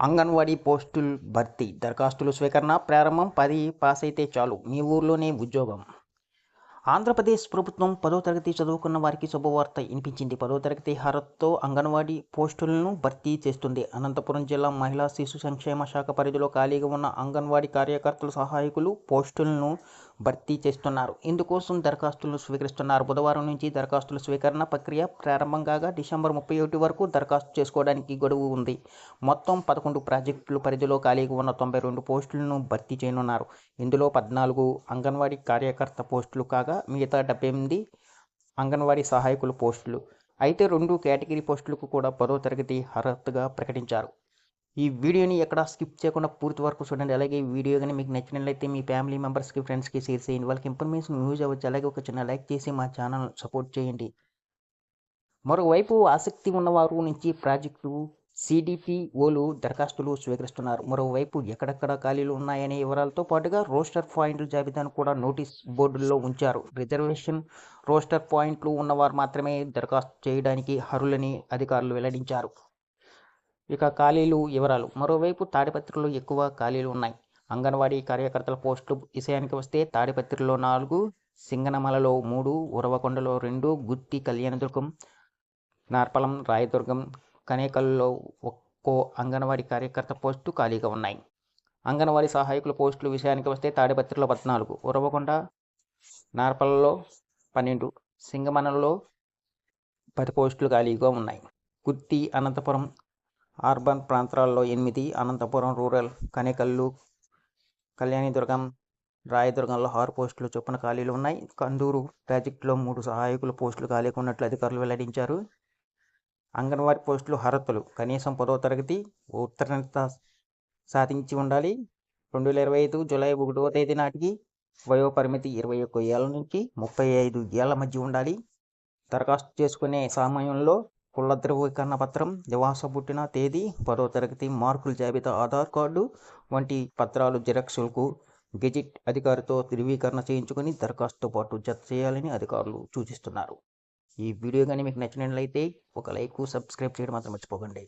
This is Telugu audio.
అంగన్వాడీ పోస్టుల భర్తీ దరఖాస్తుల స్వీకరణ ప్రారంభం పది పాస్ అయితే చాలు. మీ ఊర్లోనే ఉద్యోగం. ఆంధ్రప్రదేశ్ ప్రభుత్వం పదో తరగతి చదువుకున్న వారికి శుభవార్త వినిపించింది. పదో తరగతి హారత్తో అంగన్వాడీ పోస్టులను భర్తీ చేస్తుంది. అనంతపురం జిల్లా మహిళా శిశు సంక్షేమ శాఖ పరిధిలో ఖాళీగా ఉన్న అంగన్వాడీ కార్యకర్తల సహాయకులు పోస్టులను భర్తీ చేస్తున్నారు. ఇందుకోసం దరఖాస్తులను స్వీకరిస్తున్నారు. బుధవారం నుంచి దరఖాస్తుల స్వీకరణ ప్రక్రియ ప్రారంభం కాగా డిసెంబర్ ముప్పై ఒకటి వరకు దరఖాస్తు చేసుకోవడానికి గడువు ఉంది. మొత్తం పదకొండు ప్రాజెక్టుల పరిధిలో ఖాళీగా ఉన్న తొంభై రెండు పోస్టులను భర్తీ చేయనున్నారు. ఇందులో పద్నాలుగు అంగన్వాడీ కార్యకర్త పోస్టులు కాగా మిగతా డెబ్బై ఎనిమిది అంగన్వాడీ సహాయకుల పోస్టులు. అయితే రెండు కేటగిరీ పోస్టులకు కూడా పదో తరగతి అర్హతగా ప్రకటించారు. ఈ వీడియోని ఎక్కడ స్కిప్ చేయకుండా పూర్తి వరకు చూడండి. అలాగే ఈ వీడియో కానీ మీకు నచ్చినట్లయితే మీ ఫ్యామిలీ మెంబర్స్కి ఫ్రెండ్స్కి షేర్ చేయండి. వాళ్ళకి ఇన్ఫర్మేషన్ యూజ్ అవ్వచ్చు. అలాగే ఒక చిన్న లైక్ చేసి మా ఛానల్ సపోర్ట్ చేయండి. మరోవైపు ఆసక్తి ఉన్నవారు నుంచి ప్రాజెక్టు సిడిపిఓలు దరఖాస్తులు స్వీకరిస్తున్నారు. మరోవైపు ఎక్కడెక్కడ ఖాళీలు ఉన్నాయనే వివరాలతో పాటుగా రోస్టర్ పాయింట్ల జాబితాను కూడా నోటీస్ బోర్డుల్లో ఉంచారు. రిజర్వేషన్ రోస్టర్ పాయింట్లు ఉన్నవారు మాత్రమే దరఖాస్తు చేయడానికి అర్హులని అధికారులు వెల్లడించారు. ఇక ఖాళీలు వివరాలు. మరోవైపు తాడిపత్రిలో ఎక్కువ ఖాళీలు ఉన్నాయి. అంగన్వాడీ కార్యకర్తల పోస్టులు విషయానికి వస్తే తాడిపత్రిలో నాలుగు సింగనమలలో మూడు ఉరవకొండలో రెండు గుత్తి కళ్యాణదుర్గం నార్పలం రాయదుర్గం కనేకల్లో ఒక్కో అంగన్వాడీ కార్యకర్త పోస్టు ఖాళీగా ఉన్నాయి. అంగన్వాడీ సహాయకుల పోస్టుల విషయానికి వస్తే తాడిపత్రిలో పద్నాలుగు ఉరవకొండ నార్పలలో పన్నెండు సింగమనలో పది పోస్టులు ఖాళీగా ఉన్నాయి. గుత్తి అనంతపురం అర్బన్ ప్రాంతాల్లో ఎనిమిది అనంతపురం రూరల్ కనేకల్లు కళ్యాణిదుర్గం రాయదుర్గంలో ఆరు పోస్టులు చొప్పున ఖాళీలు ఉన్నాయి. కందూరు ప్రాజెక్టులో మూడు సహాయకుల పోస్టులు ఖాళీగా ఉన్నట్లు అధికారులు వెల్లడించారు. అంగన్వాడీ పోస్టులు అర్హతలు. కనీసం పదో తరగతి ఉత్తీర్ణత సాధించి ఉండాలి. రెండు వేల ఇరవై ఐదు జూలై ఒకటవ తేదీ నాటికి వయో పరిమితి ఇరవై ఒక్క ఏళ్ళ నుంచి ముప్పై ఐదు ఏళ్ళ మధ్య ఉండాలి. దరఖాస్తు చేసుకునే సమయంలో కుల ధృవీకరణ పత్రం నివాస పుట్టిన తేదీ పదో తరగతి మార్కుల జాబితా ఆధార్ కార్డు వంటి పత్రాలు జిరాక్సులకు గెజిట్ అధికారితో ధృవీకరణ చేయించుకొని దరఖాస్తుతో పాటు జత చేయాలని అధికారులు సూచిస్తున్నారు. ఈ వీడియో కానీ మీకు నచ్చినట్లయితే ఒక లైక్ సబ్స్క్రైబ్ చేయడం మాత్రం మర్చిపోకండి.